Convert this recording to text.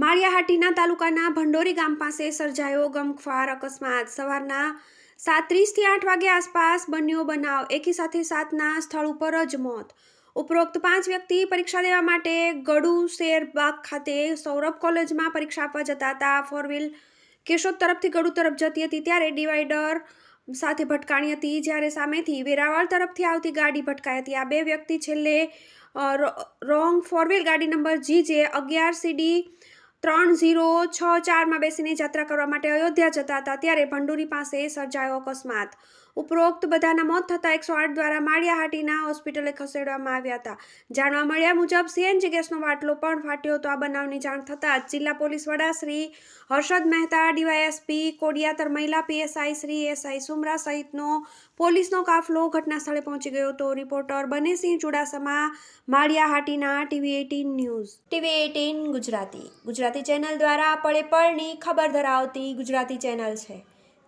માળિયાહાટીના તાલુકાના ભંડોરી ગામ પાસે સર્જાયો ગમખ્વાર અકસ્માત. સવારના સાત ત્રીસથી આઠ વાગ્યા આસપાસ બન્યો બનાવ. એકી સાથે સાતના સ્થળ ઉપર જ મોત. ઉપરોક્ત પાંચ વ્યક્તિ પરીક્ષા દેવા માટે ગડુ શેરબાગ ખાતે સૌરભ કોલેજમાં પરીક્ષા આપવા જતા હતા. ફોર વ્હીલ કેશોદ તરફથી ગડુ તરફ જતી હતી ત્યારે ડિવાઈડર સાથે ભટકાણી હતી, જ્યારે સામેથી વેરાવળ તરફથી આવતી ગાડી ભટકાઈ હતી. આ બે વ્યક્તિ છેલ્લે રોંગ ફોર વ્હીલ ગાડી નંબર જી જે અગિયાર સીડી ત્રણ ઝીરો છ ચારમાં બેસીને યાત્રા કરવા માટે અયોધ્યા જતા હતા, ત્યારે ભંડુરી પાસે સર્જાયો અકસ્માત. ઉપરોક્ત બધાના મોત થતાં એકસો આઠ દ્વારા માળિયાહાટીના હોસ્પિટલે ખસેડવામાં આવ્યા હતા. જાણવા મળ્યા મુજબ સીએનજી ગેસનો બાટલો પણ ફાટ્યો હતો. આ બનાવની જાણ થતાં જિલ્લા પોલીસ વડા શ્રી હર્ષદ મહેતા, ડીવાયએસપી કોડિયાતર મહિલા, પીએસઆઈ શ્રી એસઆઈ સુમરા સહિતનો પોલીસનો કાફલો ઘટના સ્થળે પહોંચી ગયો હતો. Reporter Banesinh Chudasama, Maliya Hatina TV eighteen news. TV eighteen Gujarati. Gujarati channel દ્વારા પળે પળની ખબર ધરાવતી ગુજરાતી ચેનલ છે.